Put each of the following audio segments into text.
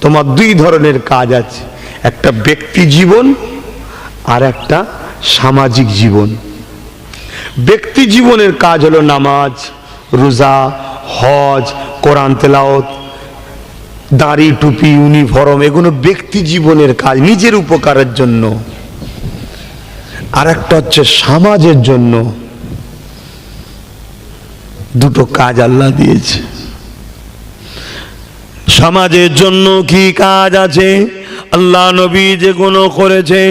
তোমার দুই ধরনের কাজ আছে। একটা ব্যক্তি জীবন আর একটা সামাজিক জীবন। ব্যক্তি জীবনের কাজ হলো নামাজ, রোজা, হজ, কোরআন তেলাওত দাড়ি, টুপি, ইউনিফর্ম, এগুলো ব্যক্তি জীবনের কাজ, নিজের উপকারের জন্য। আর একটা হচ্ছে সমাজের জন্য। দুটো কাজ আল্লাহ দিয়েছে। সমাজের জন্য কি কাজ আছে? আল্লাহ নবী যে গুণ করেছে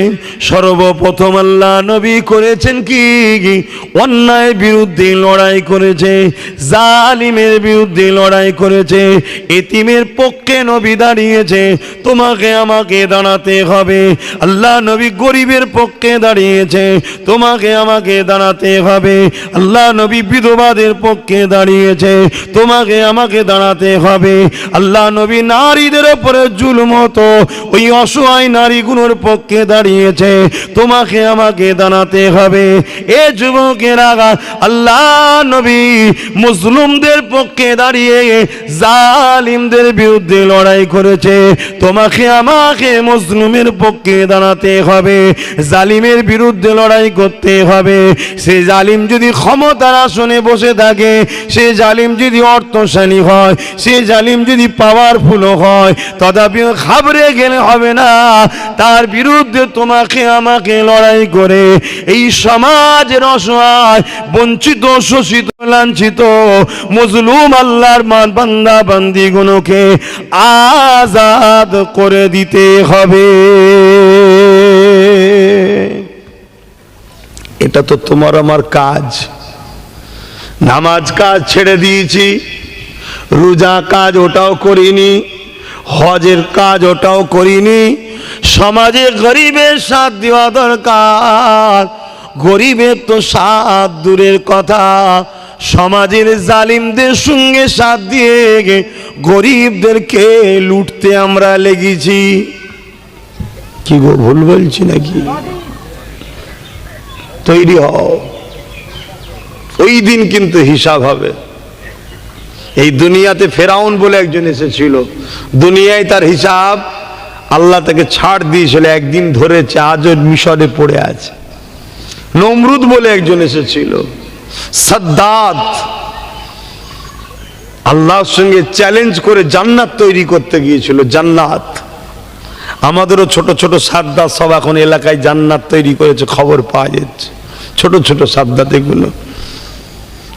সর্বপ্রথম আল্লাহ নবী করেছেন কি? অন্যায় বিরুদ্ধে লড়াই করেছে, জালিমের বিরুদ্ধে লড়াই করেছে, এতিমের পক্ষে নবী দাঁড়িয়েছে, তোমাকে আমাকে দাঁড়াতে হবে। আল্লাহ নবী গরিবের পক্ষে দাঁড়িয়েছে, তোমাকে আমাকে দাঁড়াতে হবে। আল্লাহ নবী বিধবাদের পক্ষে দাঁড়িয়েছে, তোমাকে আমাকে দাঁড়াতে হবে। আল্লাহ নবী নারীদের উপরে জুলুম ওই অসহায় নারীগুলোর পক্ষে দাঁড়িয়েছে। তোমাকে আমাকে দাঁড়াতে হবে। এ যুবকেরা আল্লাহ নবী মুসলিমদের পক্ষে দাঁড়িয়ে জালিমদের বিরুদ্ধে লড়াই করেছে। তোমাকে আমাকে মুসলিমের পক্ষে দাঁড়াতে হবে। জালিমের বিরুদ্ধে লড়াই করতে হবে। সে জালিম যদি ক্ষমতার আসনে বসে থাকে, সে জালিম যদি অর্থশালী হয়, সে জালিম যদি পাওয়ারফুল হয় তথাপি খাবরে গেলে হবে না। তার বিরুদ্ধে তোমাকে আমাকে লড়াই করে। এই সমাজের অসহায় বঞ্চিত, শোষিত, লাঞ্ছিত, মজলুম আল্লাহর মান বান্দা বান্দি গুলোকে আজাদ করে দিতে হবে। এটা তো তোমার আমার কাজ। নামাজ কাজ ছেড়ে দিয়েছি, রোজা কাজ ওটাও করিনি, হজের কাজ ওটাও করিনি সমাজে গরিবের সাথ দেওয়া দরকার। গরিবের তো সাথ দূরের কথা। সমাজের জালিমদের সঙ্গে সাথ দিয়ে গরিবদেরকে লুটতে আমরা লেগেছি। কি গো, ভুল বলছি নাকি? তৈরি হও। ওই দিন কিন্তু হিসাব হবে। এই দুনিয়াতে ফেরাউন বলে একজন এসেছিল। দুনিয়ায় তার হিসাব আল্লাহ তাকে ছাড় দিয়েছিল, একদিন ধরেছে, আজও মিশরে পড়ে আছে। নমরুদ বলে একজন এসেছিল, সাদ্দাত, আল্লাহর সঙ্গে চ্যালেঞ্জ করে জান্নাত তৈরি করতে গিয়েছিল, জান্নাত। আমাদেরও ছোট ছোট সাদ্দাত সব এখন এলাকায় জান্নাত তৈরি করেছে, খবর পাওয়া যাচ্ছে। ছোট ছোট সাদ্দাত এগুলো।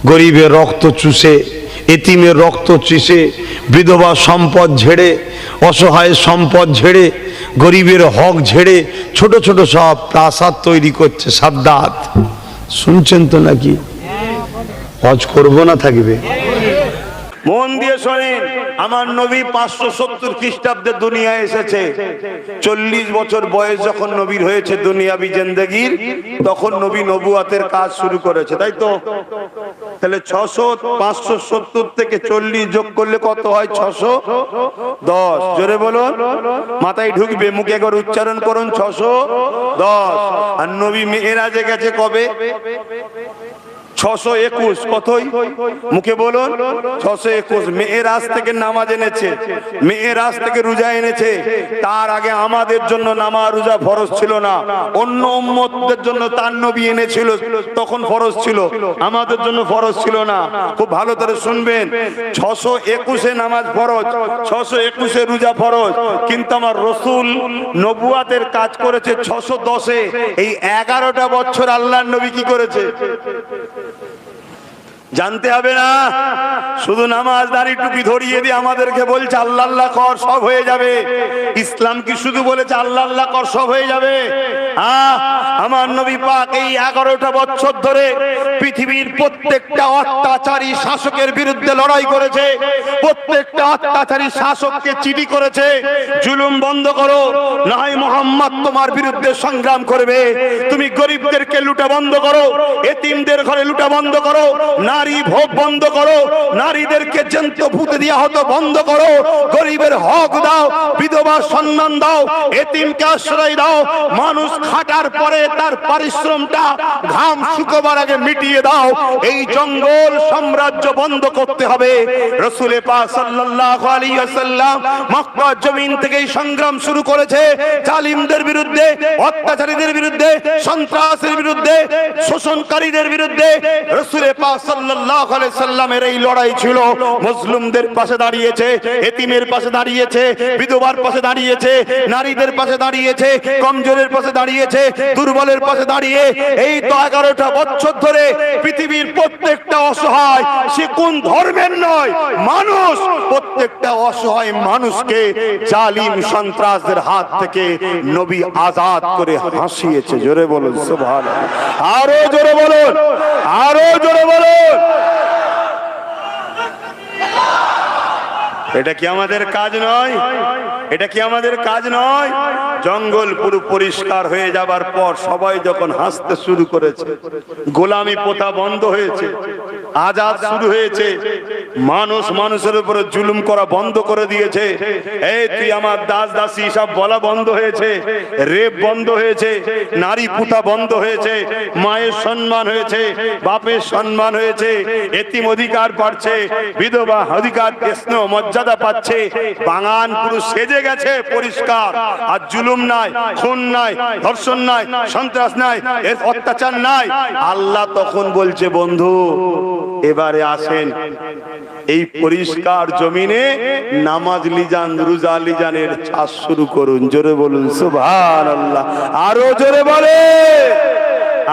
গরিবের রক্ত চুষে এতিমের রক্ত চিষে, বিধবা সম্পদ ঝেড়ে, অসহায় সম্পদ ঝেড়ে, গরিবের হক ঝেড়ে, ছোট ছোট সব প্রাসাদ তৈরি করছে সাদ্দাত। শুনছেন তো নাকি? হজ করব না থাকবে? মন দিয়ে শোনেন, আমার নবী পাঁচশো সত্তর খ্রিস্টাব্দে দুনিয়ায় এসেছে। চল্লিশ বছর বয়স যখন নবীর হয়েছে দুনিয়াবি জেন্দেগির, তখন নবী নবুয়াতের কাজ শুরু করেছে, তাই তো? তাহলে ছশো, পাঁচশো সত্তর থেকে চল্লিশ যোগ করলে কত হয়? ছশো দশ। জোরে বলুন। মাথায় ঢুকবে, মুখে একবার উচ্চারণ করুন, ছশো দশ। আর নবী মেয়েরাজে গেছে কবে? ছশো একুশ, কতই? মুখে বলুন, ছশো একুশ। মেয়ের আজ থেকে নামাজ এনেছে মেয়ের আজ থেকে রোজা এনেছে। তার আগে আমাদের জন্য নামা রোজা ফরজ ছিল না। অন্য উম্মতদের জন্য তার নবী এনেছিল, তখন ফরজ ছিল। আমাদের জন্য ফরজ ছিল না। খুব ভালো করে শুনবেন। ছশো একুশে নামাজ ফরজ, ছশো একুশে রোজা ফরজ। কিন্তু আমার রসুল নবুয়াতের কাজ করেছে ছশো দশে। এই এগারোটা বছর আল্লাহ নবী কি করেছে? জানতে হবে না। শুধু নামাজ দাঁড়ি টুপি ধরিয়ে দিয়ে আমাদেরকে বলছে, আল্লাহ কর, সব হয়ে যাবে। ইসলাম কি শুধু বলেছে, আল্লাহ কর, সব হয়ে যাবে? আমার নবী পাক এই এগারোটা বছর ধরে পৃথিবীর প্রত্যেকটা অত্যাচারী শাসকের বিরুদ্ধে লড়াই করেছে, প্রত্যেকটা অত্যাচারী শাসককে চিঠি করেছে, জুলুম বন্ধ করো নয় মোহাম্মদ তোমার বিরুদ্ধে সংগ্রাম করবে, তুমি গরিবদেরকে লুটা বন্ধ করো, এতিমদের ঘরে লুটা বন্ধ করো, নারী ভোগ বন্ধ করো, নারীদেরকে জন্ত ভূতে দেওয়া হতো বন্ধ করো, গরিবের হক দাও বিধবার সম্মান দাও, এতিমকে আশ্রয় দাও, মানুষ খাটার পরে তার পারিশ্রমটা ঘাম শুকোবার আগে মিটিয়ে দাও। এই জঙ্গল সাম্রাজ্য বন্ধ করতে হবে। রসুলে আলাইহি ওয়াসাল্লাম মক্কা জমিন থেকে সংগ্রাম শুরু করেছে। জালিমদের বিরুদ্ধে, অত্যাচারীদের বিরুদ্ধে, সন্ত্রাসের বিরুদ্ধে, শোষণকারীদের বিরুদ্ধে রসুলে সাল্লাল্লাহু আলাইহি সাল্লামের এই লড়াই ছিল। মুসলিমদের পাশে দাঁড়িয়েছে, এতিমের পাশে দাঁড়িয়েছে, বিধবার পাশে দাঁড়িয়েছে, নারীদের পাশে দাঁড়িয়েছে, কমজোরের পাশে দাঁড়িয়েছে, দুর্বলের পাশে দাঁড়িয়ে এই তো এগারোটা বছর ধরে পৃথিবীর প্রত্যেকটা অসহায়, সে কোন ধর্মের নয়, মানুষ। প্রত্যেকটা অসহায় মানুষকে জালিম সন্ত্রাসদের হাত থেকে নবী আজাদ করে হাসিয়েছে। জোরে বলুন সুভান আরও জোরে বলুন, আরও জোরে বলুন। এটা কি আমাদের কাজ নয়? এটা কি আমাদের কাজ নয়? জঙ্গল পুরো পরিষ্কার হয়ে যাবার পর সবাই যখন হাসতে শুরু করেছে, গোলামি পোতা বন্ধ হয়েছে, আজাদ শুরু হয়েছে, মানুষ মানুষের উপরে জুলুম করা বন্ধ করে দিয়েছে। এই তুই আমার দাস দাসী, সব বলা বন্ধ হয়েছে, রেপ বন্ধ হয়েছে, নারী পুতা বন্ধ হয়েছে, মায়ের সম্মান হয়েছে, বাপের সম্মান হয়েছে, এতিম অধিকার পাচ্ছে বিধবা, অধিকার, কৃষ্ণ, মর্যাদা পাচ্ছে। বাঙান পুরো সেজে গেছে, পরিষ্কার। আর জুলুম নাই, খুন নাই, ধর্ষণ নাই, সন্ত্রাস নাই, এর অত্যাচার নাই। আল্লাহ তখন বলছে, বন্ধু, এবারে আসেন। এই পরিষ্কার জমিনে নামাজ লিজান, রোজা লিজানের চাষ শুরু করুন। জোরে বলুন সুভান আল্লাহ আরও জোরে বলে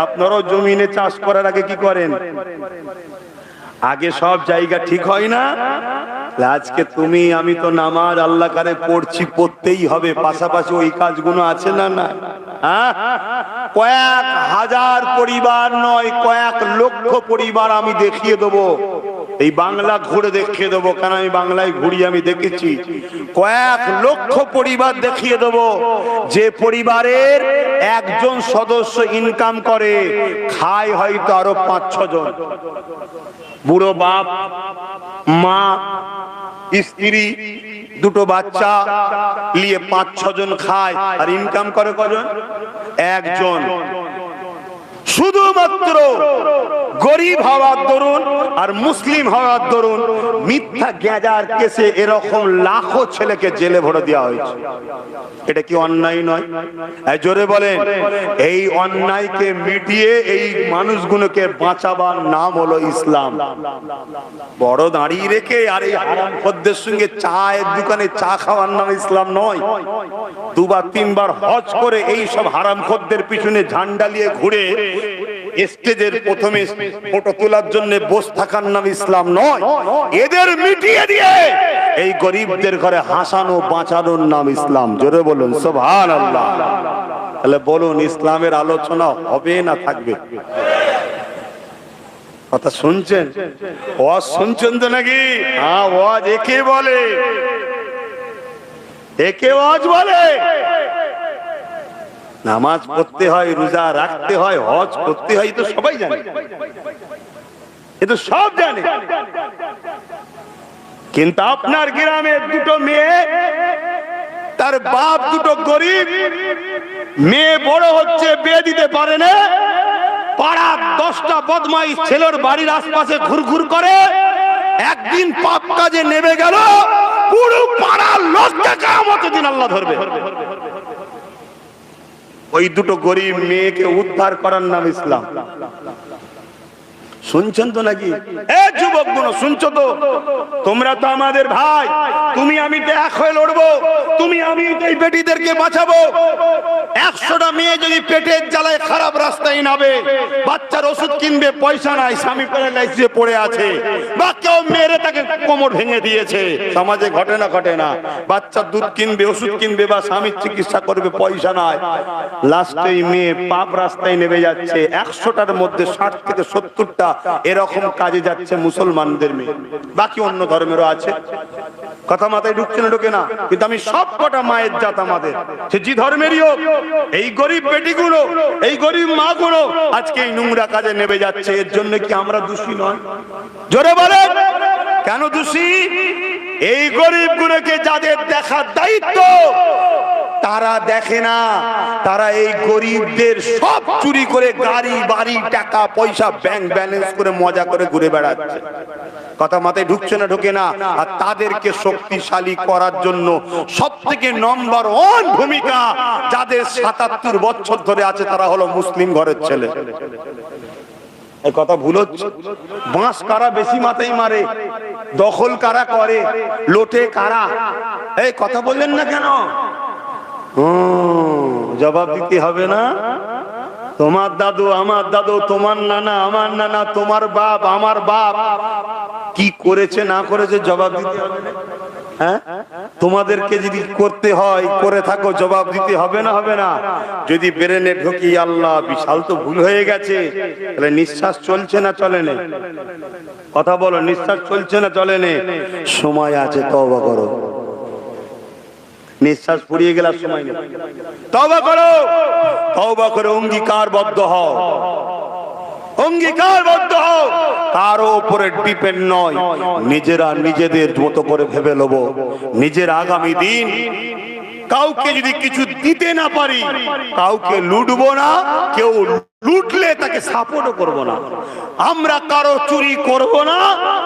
আপনারাও জমিনে চাষ করার আগে কি করেন? আগে সব জায়গা ঠিক হয় না? আজকে তুমি, আমি তো নামাজ আল্লাহ কারে পড়ছি, পড়তেই হবে। পাশাপাশি ওই কাজগুলো আছে না না হ্যাঁ? কয়েক হাজার পরিবার নয়, কয়েক লক্ষ পরিবার আমি দেখিয়ে দেবো। এই বাংলা ঘুরে দেখিয়ে দেবো, কেন আমি বাংলায় ঘুরি আমি দেখেছি। কয়েক লক্ষ পরিবার দেখিয়ে দেবো, যে পরিবারের একজন সদস্য ইনকাম করে, খায় হয়তো আরও পাঁচ ছজন বুড়ো বাপ, মা, স্ত্রী, দুটো বাচ্চা নিয়ে পাঁচ ছজন খায়, আর ইনকাম করে কজন? একজন। শুধুমাত্র গরিব হওয়ার দরুন আর মুসলিম হওয়ার দরুন মিথ্যা গ্যাজার কেসে এরকম লাখো ছেলেকে জেলে ভরে দেওয়া হয়েছে। এটা কি অন্যায় নয়? জোরে বলেন, এই অন্যায়কে মিটিয়ে এই মানুষগুলোকে বাঁচাবার নাম হলো ইসলাম। বড় দাঁড়িয়ে রেখে আর এই হারাম খদ্দের সঙ্গে চায়ের দোকানে চা খাওয়ার নাম ইসলাম নয়। দুবার তিনবার হজ করে এই সব হারাম খদ্দের পিছনে ঝান্ডা নিয়ে ঘুরে স্টেজের প্রথমে ফটো তোলার জন্য বস থাকার নাম ইসলাম নয়। এদের মিটিয়ে দিয়ে এই গরিবদের ঘরে হাসানো, বাঁচানোর নাম ইসলাম। জোরে বলুন সোভান আল্লাহ তাহলে বলুন, ইসলামের আলোচনা হবে না থাকবে? কথা শুনছেন? ওয়াজ শুনছেন তো নাকি? হ্যাঁ ওয়াজ একে বলে। একে ওয়াজ বলে। নামাজ পড়তে হয়, রোজা রাখতে হয়, হজ করতে হয় তো সবাই জানে। এ তো সব জানে। কিন্তু আপনার গ্রামের দুটো মেয়ে, তার বাপ দুটো গরিব, মেয়ে বড় হচ্ছে, বিয়ে দিতে পারে না। পাড়ার দশটা বদমাই ছেলের বাড়ির আশপাশে ঘুরঘুর করে, একদিন পাপ কাজে নেমে গেল, পুরো পাড়ার লোককে কামত দিন আল্লাহ ধরবে। ওই দুটো গরিব মেয়েকে উদ্ধার করার নাম ইসলাম। শুনছেন তো নাকি? এ যুবকগুলো শুনছো তো? তোমরা তো আমাদের ভাই। তুমি আমি তো এক হয়ে লড়বো। তুমি আমি এই বেটিদেরকে বাঁচাবো। একশোটা মেয়ে যদি পেটের জ্বালায় খারাপ রাস্তায় নাবে বাচ্চার ওষুধ কিনবে, পয়সা নাই, স্বামী প্যারালাইসিসে পড়ে আছে। বা কেউ মেরে তাকে কোমর ভেঙে দিয়েছে। সমাজে ঘটে না ঘটে না। বাচ্চা দুধ কিনবে, ওষুধ কিনবে, বা স্বামীর চিকিৎসা করবে, পয়সা নাই। লাস্টে মেয়ে পাপ রাস্তায় নেমে যাচ্ছে। একশোটার মধ্যে ষাট থেকে সত্তরটা এরকম কাজে যাচ্ছে মুসলমানদের মেয়ে। বাকি অন্য ধর্মেরও আছে। কথা মাথায় ঢুকছে না, ঢুকে না। কিন্তু আমি সব কটা মায়ের জাত আমাদের। সে যে ধর্মেরই হোক, এই গরিব বেটিগুলো, এই গরিব মাগুলো আজকে এই নোংরা কাজে নেমে যাচ্ছে। এর জন্য কি আমরা দোষী নয়? জোরে বলে কেন দোষী? এই গরিব গুলোকে যাদের দেখার দায়িত্ব তারা দেখে না। তারা এই গরিবদের সব চুরি করে গাড়ি, বাড়ি, টাকা, পয়সা ব্যাংক ব্যালেন্স করে মজা করে ঘুরে বেড়াচ্ছে। কথা মাথায় ঢুকছে না, ঢুকে না। আর তাদেরকে শক্তিশালী করার জন্য সব থেকে নম্বর ওয়ান ভূমিকা যাদের সাতাত্তর বছর ধরে আছে, তারা হলো মুসলিম ঘরের ছেলে। কথা ভুল হচ্ছে। বাঁশ কারা বেশি মাথায় মারে? দখল কারা করে? লোটে কারা? এই কথা বললেন না কেন? জবাব দিতে হবে না? তোমার দাদু, আমার দাদু, তোমার নানা, আমার নানা, তোমার বাপ, আমার বাপ। কি করেছে, না করেছে, জবাব দিতে হবে? হ্যাঁ? তোমাদেরকে যদি করতে হয়, করে থাকো, জবাব দিতে হবে না হবে না? যদি ব্রেনে ঢুকি, আল্লাহ, বিশাল তো ভুল হয়ে গেছে। তাহলে নিঃশ্বাস চলছে না, চলে না? কথা বলো, নিঃশ্বাস চলছে না, চলে না? সময় আছে তবা করো। নিঃশ্বাস ফুরিয়ে গেলার সময় নেই। তবা করো। তবা করে অঙ্গীকারবদ্ধ হও। অঙ্গীকারবদ্ধ হও। কারও উপরে ডিপেন্ড নয়। নিজেরা নিজেদের মতো করে ভেবে লব। নিজের আগামী দিন কাউকে যদি কিছু দিতে না পারি, কাউকে লুটবো না, কেউ লুটলে তাকে সাপোর্টও করব না। আমরা কারও চুরি করব না,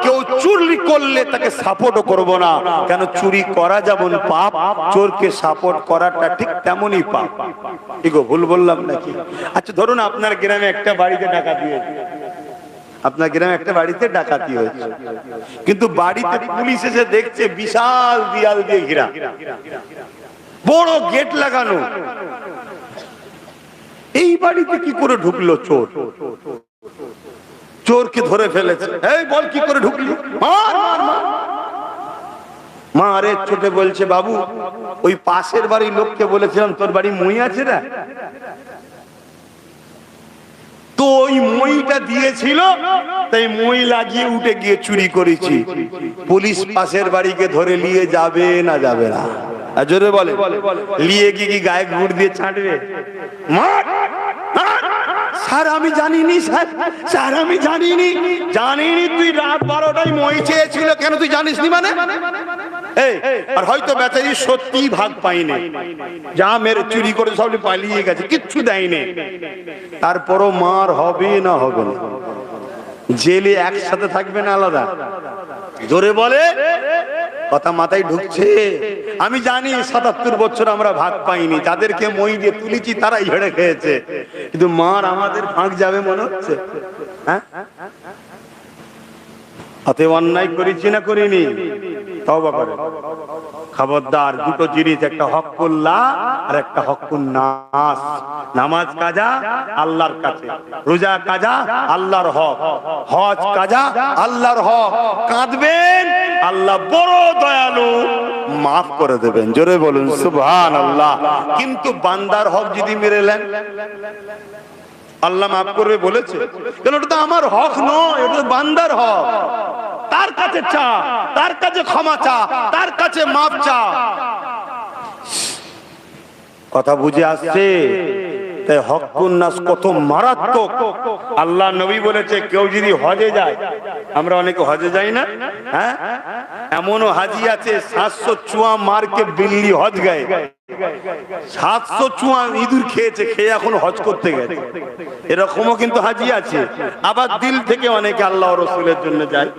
কেউ চুরি করলে তাকে সাপোর্টও করব না। কেন চুরি করা যেমন পাপ, চোরকে সাপোর্ট করাটা ঠিক তেমনই পাপ। ঠিক ভুল বললাম নাকি? আচ্ছা ধরুন আপনার গ্রামে একটা বাড়িতে টাকা দিয়েছে আপনার গ্রামে একটা বাড়িতে ডাকাতি হয়েছে। কিন্তু বাড়িতে পুলিশ এসে দেখছে বিশাল দিয়াল দিয়ে ঘেরা। বড় গেট লাগানো। এই বাড়িতে কি করে ঢুকলো চোর? চোরকে ধরে ফেলেছে। এই বল কি করে ঢুকলি। মা, আরে ছোটে বলছে, বাবু, ওই পাশের বাড়ির লোককে বলেছিলাম, তোর বাড়ি মই আছে না? তো ওই মইটা দিয়েছিল, তাই মই লাগিয়ে উঠে গিয়ে চুরি করেছি। পুলিশ পাশের বাড়িকে ধরে নিয়ে যাবে না যাবে না। আর জোরে বলে নিয়ে গিয়ে কি গায়ে গুড় দিয়ে ছাঁটবে! স্যার, আমি জানিনি, স্যার। স্যার, আমি জানিনি। জানিনি, তুই রাত বারোটায় মই চেয়েছিল কেন তুই জানিস নি মানে আর হয়তো বেচারি সত্যি ভাগ পাইনি। যা মেরে চুরি করে সব পালিয়ে গেছে, কিচ্ছু দেয়নি। তারপরও মার হবে না হবে না। জেলে একসাথে থাকবে না আলাদা। জোরে বলে কথা মাথায় ঢুকছে। আমি জানি সাতাত্তর বছর আমরা ভাগ পাইনি তাদেরকে মই দিয়ে তুলেছি তারাই হেড়ে খেয়েছে। কিন্তু মার আমাদের ফাঁক যাবে মনে হচ্ছে? হ্যাঁ? অন্যায় করেছি না করিনি? তবা করে। খবরদার, দুটো জিনিস, একটা হকুল্লাহ আর একটা হকুন নাস নামাজ কাজা, আল্লাহর কাছে। রোজা কাজা, আল্লাহর হক। হজ কাজা, আল্লাহর হক। কাঁদবেন, আল্লাহ বড় দয়ালু। মাফ করে দেবেন, জোরে বলুন সুবহান আল্লাহ কিন্তু বান্দার হক যদি মেরে নেন? আল্লাহ মাফ করবে বলেছে। কেন, ওটা তো আমার হক নয়, ওটা বান্দার হক। তার কাছে চা, তার কাছে ক্ষমা চা, তার কাছে মাপ চা। কথা বুঝে আসছে? কত মারাত্মক। আল্লাহ নবী বলেছে, কেউ যদি হজে যায়, আমরা অনেকে হজে যাই না? হ্যাঁ? এমনও হাজি আছে, সাতশো চুয়া মারকে বিল্লি হজ গায়ে। সাতশো চুয়া ইঁদুর খেয়েছে, খেয়ে এখন হজ করতে গেছে। এরকমও কিন্তু হাজি আছে। আবার দিল থেকে অনেকে আল্লাহ রসুলের জন্য যায়।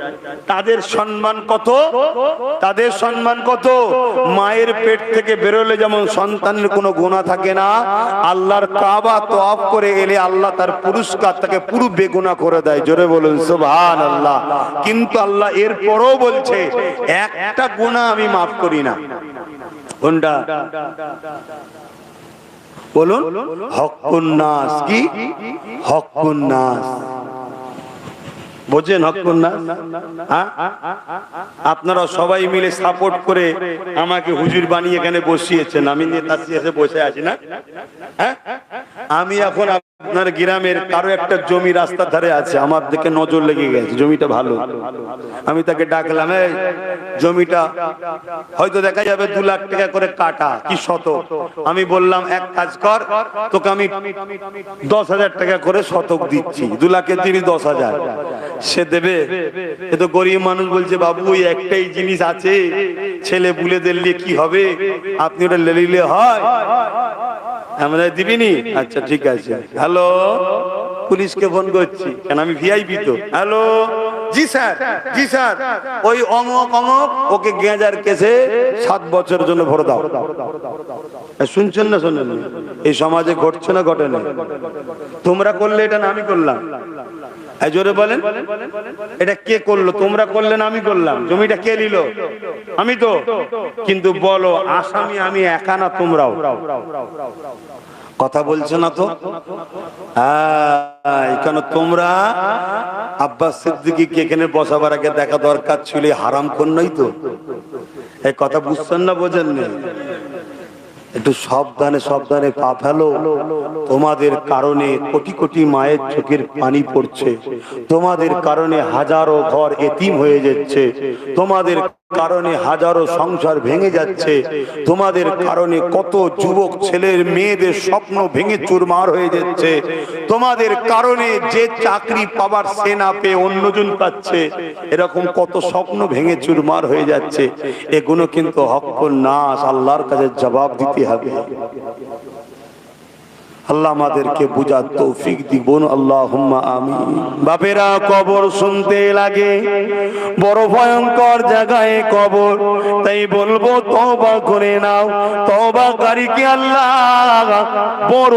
তাদের সম্মান কত? তাদের সম্মান কত? মায়ের পেট থেকে বেরোলে যেমন সন্তানের কোনো গুণা থাকে না, আল্লাহর কাবা তো অফ করে এলে আল্লাহ তার পুরস্কার তাকে পুরো বেগুনা করে দেয়। জোরে বলুন সুবহান আল্লাহ কিন্তু আল্লাহ এর পরও বলছে, একটা গুণা আমি মাফ করি না। হ্যাঁ? আপনারা সবাই মিলে সাপোর্ট করে আমাকে হুজুর বানিয়ে এখানে বসিয়েছেন। আমি নেতা বসে আছি না? হ্যাঁ? আমি এখন আপনার গ্রামের কারও একটা জমি রাস্তার ধারে আছে, আমার দিকে নজর লেগে গেছে, জমিটা ভালো। আমি তাকে ডাকলাম, এই, জমিটা হয়তো দেখা যাবে দু লাখ টাকা করে কাটা, কি শত? আমি বললাম, এক কাজ কর, তোকে আমি দশ হাজার টাকা করে শতক দিচ্ছি, দু লাখের জিনিস দশ হাজার। সে দেবে, এ তো গরিব মানুষ বলছে, বাবু, ওই একটাই জিনিস আছে, ছেলে বুলে দিলে কি হবে? আপনি ওটা লেলিলে হয়? আমরা দিবিনি? আচ্ছা ঠিক আছে। হ্যালো, পুলিশকে ফোন করছি। কেন, আমি ভিআইপি তো? হ্যালো? জি স্যার জি স্যার। ওই অমক অমক, ওকে গেঁজার কেসে সাত বছরের জন্য ভরে দাও। শুনছেন না, শোনেন? এই সমাজে ঘটছে না, ঘটে না তোমরা করলে এটা না, আমি করলাম। জোরে বলেন। এটা কে করল? তোমরা করলে না, আমি করলাম। জমিটা কে নিল? আমি তো। কিন্তু বলো, আসামি আমি একা না তোমরাও? কথা বলছে না তো? কেন তোমরা আব্বাস সিদ্দিকি এখানে বসাবার আগে দেখা দরকার ছিল হারাম কন্যাই তো। এই কথা বুঝছেন না বোঝেন একটু সাবধানে সাবধানে পা ফেলো। তোমাদের কারণে কোটি কোটি মায়ের চোখের পানি পড়ছে। তোমাদের কারণে হাজারো ঘর এতিম হয়ে যাচ্ছে। তোমাদের কারণে হাজারো সংসার ভেঙে যাচ্ছে। তোমাদের কারণে কত যুবক ছেলের মেয়েদের স্বপ্ন ভেঙে চুরমার হয়ে যাচ্ছে। তোমাদের কারণে যে চাকরি পাবার সে না পেয়ে অন্যজন পাচ্ছে। এরকম কত স্বপ্ন ভেঙে চুরমার হয়ে যাচ্ছে। এগুলো কিন্তু হক নাস আল্লাহর কাছে জবাব দিতে হবে। আল্লাহ আমাদেরকে বুঝার তৌফিক দিবন আল্লাহ আমি বাপেরা, কবর শুনতে লাগে। বড় ভয়ঙ্কর জায়গায় কবর। তাই বলব তবা করে নাও। তবা কারীকে আল্লাহ বড়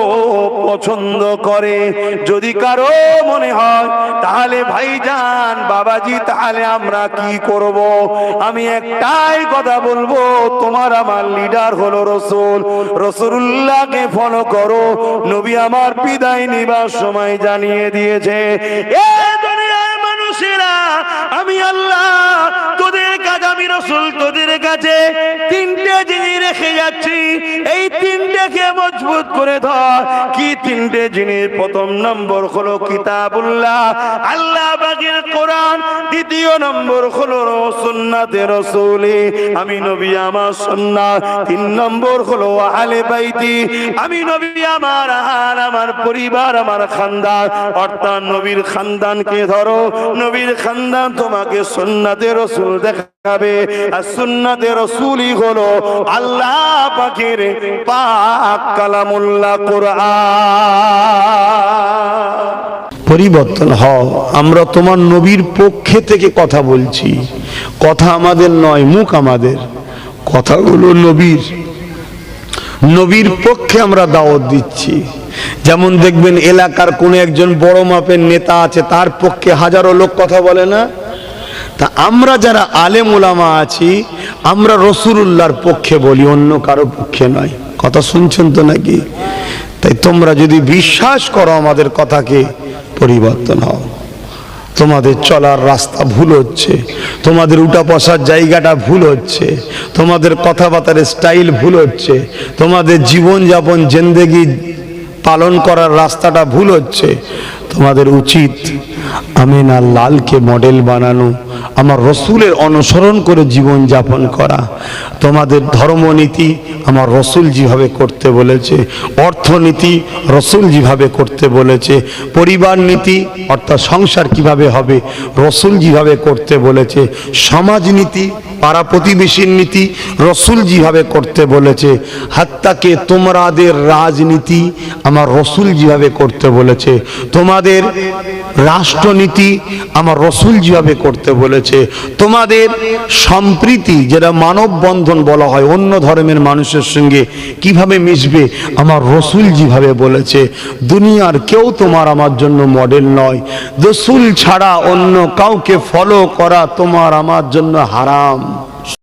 পছন্দ করে। যদি কারও মনে হয়, তাহলে ভাইজান, বাবাজি, তাহলে আমরা কি করব? আমি একটাই কথা বলব, তোমার আমার লিডার হলো রসুল। রসুল্লাহকে ফলো করো। নবী আমার বিদায় নিবার সময় জানিয়ে দিয়েছে এ দুনিয়ার মানুষেরা আমি আল্লাহ আমি রসুল তোদের কাছে তিনটে জিনিস রেখে যাচ্ছি। এই তিনটেকে মজবুত করে ধর। কি তিনটে জিনিস? প্রথম নম্বর হলো কিতাবুল্লাহ। আল্লাহ বাগের কোরআন। দ্বিতীয় নম্বর হলো সুন্নাতে রসুলি। আমি নবী, আমার সুন্নাত। তিন নম্বর হলো আলে বাইতি। আমি নবী, আমার আর আমার পরিবার, আমার খানদান। অর্থাৎ নবীর খানদানকে ধরো। নবীর খানদান তোমাকে সুন্নাতে রসুল দেখাবে। আর সুন্নাতে রসুলই হলো আল্লাহ পাখির পাক কালামুল্লাহ পরিবর্তন হও আমরা তোমার নবীর পক্ষে থেকে কথা বলছি। কথা আমাদের নয়, মুখ আমাদের। কথাগুলো নবীর। নবীর পক্ষে আমরা দাওয়াত দিচ্ছি। যেমন দেখবেন এলাকার কোনো একজন বড় মাপের নেতা আছে, তার পক্ষে হাজারো লোক কথা বলে না? তা আমরা যারা আলেম ওলামা আছি, আমরা রসুলুল্লাহর পক্ষে বলি, অন্য কারও পক্ষে নয়। কথা শুনছেন তো নাকি? তাই তোমরা যদি বিশ্বাস করো আমাদের কথাকে, পরিবর্তন হও। তোমাদের চলার রাস্তা ভুল হচ্ছে, তোমাদের উঠা বসার জায়গাটা ভুল হচ্ছে, তোমাদের কথাবার্তার স্টাইল ভুল হচ্ছে, তোমাদের জীবনযাপন, জেন্দেগি পালন করার রাস্তাটা ভুল হচ্ছে, তোমাদের উচিত আমিনা লালকে মডেল বানানো আমার রসুলের অনুসরণ করে জীবন যাপন করা। তোমাদের ধর্মনীতি আমার রসুল যেভাবে করতে বলেছে, অর্থনীতি রসুল যেভাবে করতে বলেছে, পরিবার নীতি অর্থাৎ সংসার কীভাবে হবে রসুল যেভাবে করতে বলেছে সমাজনীতি পাড়া প্রতিবেশীর নীতি রসুল যেভাবে করতে বলেছে হাত্তাকে তোমাদের রাজনীতি আমার রসুল যেভাবে করতে বলেছে, তোমাদের রাষ্ট্রনীতি আমার রসুল যেভাবে করতে বলেছে। তোমাদের সম্প্রীতি যেটা মানব বন্ধন বলা হয়, অন্য ধর্মের মানুষের সঙ্গে কীভাবে মিশবে? আমার রসুল যেভাবে বলেছে, দুনিয়ার কেউ তোমার আমার জন্য মডেল নয়। রসুল ছাড়া অন্য কাউকে ফলো করা তোমার আমার জন্য হারাম।